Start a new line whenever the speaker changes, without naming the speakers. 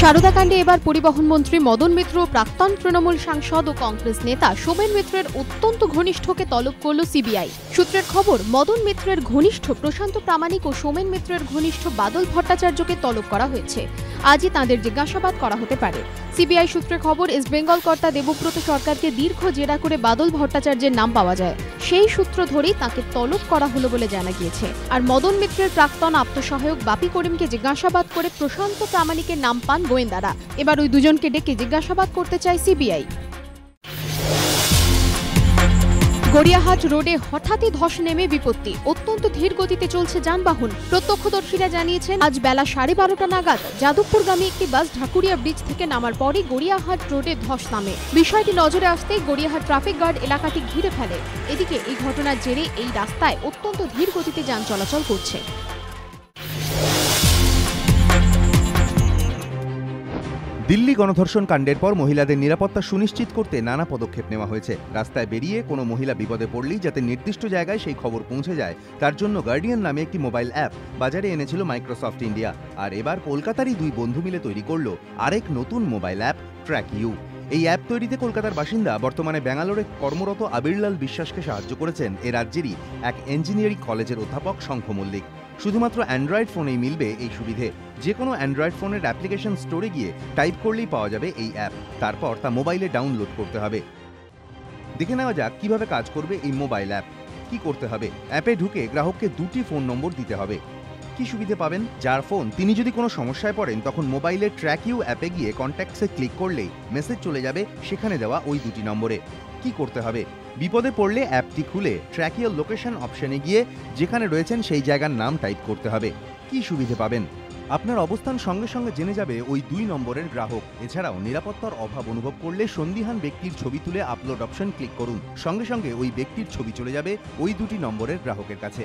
সারদাকাণ্ডে এবার পরিবহন মন্ত্রী মদন মিত্র, প্রাক্তন তৃণমূল সাংসদ ও কংগ্রেস নেতা সোমেন মিত্রের অত্যন্ত ঘনিষ্ঠকে তলব করল সিবিআই। সূত্রের খবর, মদন মিত্রের ঘনিষ্ঠ প্রশান্ত প্রামাণিক ও সোমেন মিত্রের ঘনিষ্ঠ বাদল ভট্টাচার্যকে তলব করা হয়েছে। আজই তাঁদের জিজ্ঞাসাবাদ করা হতে পারে। সিবিআই সূত্রে খবর ইস্ট বেঙ্গল কর্তা দেবব্রত সরকারকে দীর্ঘ জেরা করে বাদল ভট্টাচার্যের নাম পাওয়া যায়। সেই সূত্র ধরেই তাকে তলব করা হলো বলে জানা গিয়েছে। আর মদন মিত্রের প্রাক্তন আত্মসহায়ক বাপি করিমকে জিজ্ঞাসাবাদ করে প্রশান্ত প্রামাণিকের নাম পান গোয়েন্দারা। এবার ওই দুজনকে ডেকে জিজ্ঞাসাবাদ করতে চায় সিবিআই। গড়িয়াহাট রোডে হঠাৎই ধস নেমে বিপত্তি। অত্যন্ত ধীর গতিতে চলছে যানবাহন। প্রত্যক্ষদর্শীরা জানিয়েছেন, আজ বেলা সাড়ে বারোটা নাগাদ যাদবপুরগামী একটি বাস ঢাকুরিয়া ব্রিজ থেকে নামার পরই গড়িয়াহাট রোডে ধস নামে। বিষয়টি নজরে আসতেই গড়িয়াহাট ট্রাফিক গার্ড এলাকাটি ঘিরে ফেলে। এদিকে এই ঘটনার জেরে এই রাস্তায় অত্যন্ত ধীর গতিতে যান চলাচল করছে।
দিল্লি গণধর্ষণ কাণ্ডের পর মহিলাদের নিরাপত্তা সুনিশ্চিত করতে নানা পদক্ষেপ নেওয়া হয়েছে। রাস্তায় বেরিয়ে কোনো মহিলা বিপদে পড়লেই যাতে নির্দিষ্ট জায়গায় সেই খবর পৌঁছে যায়। তার জন্য গার্ডিয়ান নামে একটি মোবাইল অ্যাপ বাজারে এনেছিল মাইক্রোসফট ইন্ডিয়া আর এবার কলকাতারই দুই বন্ধু মিলে তৈরি করল আরেক নতুন মোবাইল অ্যাপ ট্র্যাক ইউ এই অ্যাপ তৈরিতে কলকাতার বাসিন্দা, বর্তমানে ব্যাঙ্গালোরে কর্মরত আবিরলাল বিশ্বাসকে সাহায্য করেছেন এ রাজ্যেরই এক ইঞ্জিনিয়ারিং কলেজের অধ্যাপক শঙ্খ মল্লিক। শুধুমাত্র অ্যান্ড্রয়েড ফোনেই মিলবে এই সুবিধে। যে কোনো অ্যান্ড্রয়েড ফোনের অ্যাপ্লিকেশন স্টোরে গিয়ে টাইপ করলেই পাওয়া যাবে এই অ্যাপ। তারপর তা মোবাইলে ডাউনলোড করতে হবে। দেখে নেওয়া যাক কীভাবে কাজ করবে এই মোবাইল অ্যাপ। কি করতে হবে? অ্যাপে ঢুকে গ্রাহককে দুটি ফোন নম্বর দিতে হবে। কি সুবিধে পাবেন? যার ফোন তিনি যদি কোনো সমস্যায় পড়েন, তখন মোবাইলের ট্র্যাক ইউ অ্যাপে গিয়ে কন্ট্যাক্টসে ক্লিক করলেই মেসেজ চলে যাবে, সেখানে দেওয়া ওই দুটি নম্বরে। কি করতে হবে? বিপদে পড়লে অ্যাপটি খুলে ট্র্যাকিয়ার লোকেশন অপশনে গিয়ে যেখানে রয়েছেন সেই জায়গার নাম টাইপ করতে হবে। কি সুবিধে পাবেন? আপনার অবস্থান সঙ্গে সঙ্গে জেনে যাবে ওই দুই নম্বরের গ্রাহক। এছাড়াও নিরাপত্তার অভাব অনুভব করলে সন্দিহান ব্যক্তির ছবি তুলে আপলোড অপশন ক্লিক করুন। সঙ্গে সঙ্গে ওই ব্যক্তির ছবি চলে যাবে ওই দুটি নম্বরের গ্রাহকের কাছে।